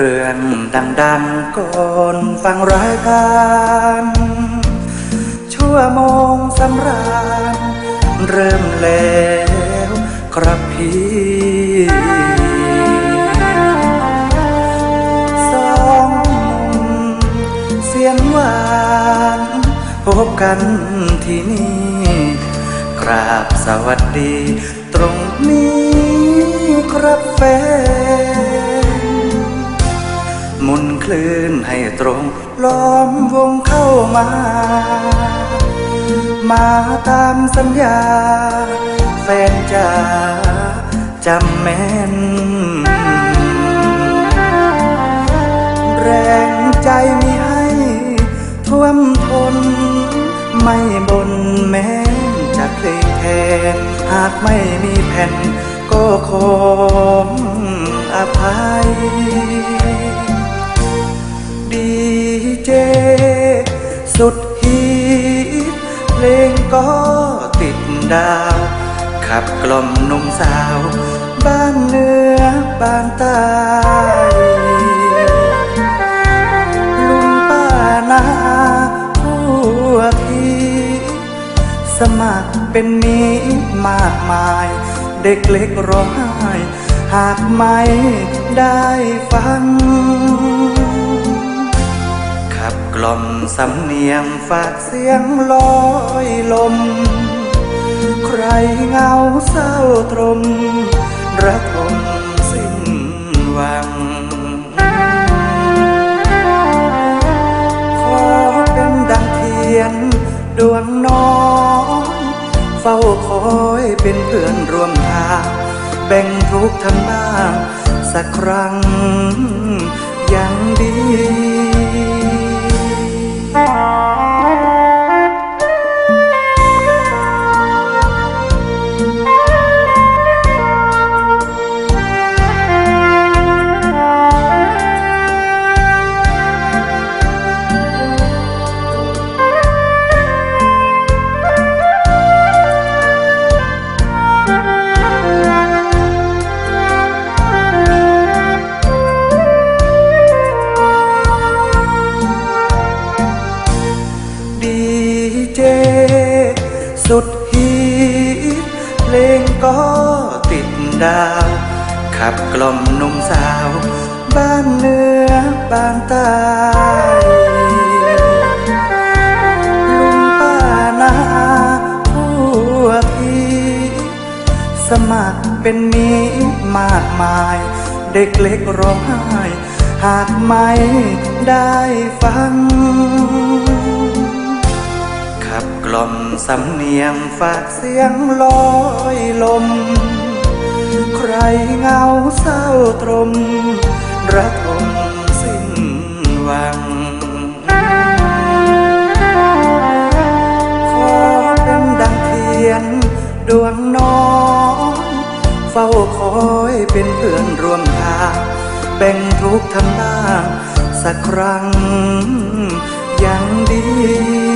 เรื่องดังๆก่อนฟังรายการชั่วโมงสำราญเริ่มแล้วครับพี่สองเสียงหวานพบกันที่นี่กราบสวัสดีตรงนี้ครับแฟน รงล้อมวงเข้ามา มาตามสัญญา แฟนจ๋าจำแม่น แรงใจมีให้ท่วมทน ไม่บนแม้จะเพลงแทน หากไม่มีแผ่นก็คงอภัย สุดฮีตเพลงก็ติดดาว ขับกล่อมนุ่มสาว บ้านเหนือบ้านใต้ลุงป้านาผู้พี่สมัครเป็นมิตรมากมาย เด็กเล็กร้องไห้ หากไม่ได้ฟัง ขับกล่อมสำเนียงฝากเสียงลอยลม ใครเหงาเศร้าตรมระทมสิ้นหวัง ขอเป็นดังเทียนดวงน้อง เฝ้าคอยเป็นเพื่อนร่วมทาง แบ่งทุกข์ทั้งบ้างสักครั้ง ติดดาว ขับกล่อมนุ่มสาว บ้านเหนือบ้านใต้ลุงป้านาผู้พี่ สมัครเป็นมิตรมากมาย เด็กเล็กร้องไห้ หากไม่ได้ฟัง ล่อมสำเนียงฝากเสียงลอยลม ใครเหงาเศร้าตรมระทมสิ้นหวัง ขอเป็นดังเทียนดวงน้อง เฝ้าคอยเป็นเพื่อนร่วมทางแบ่งทุกข์ทั้งบ้างสักครั้งยังดี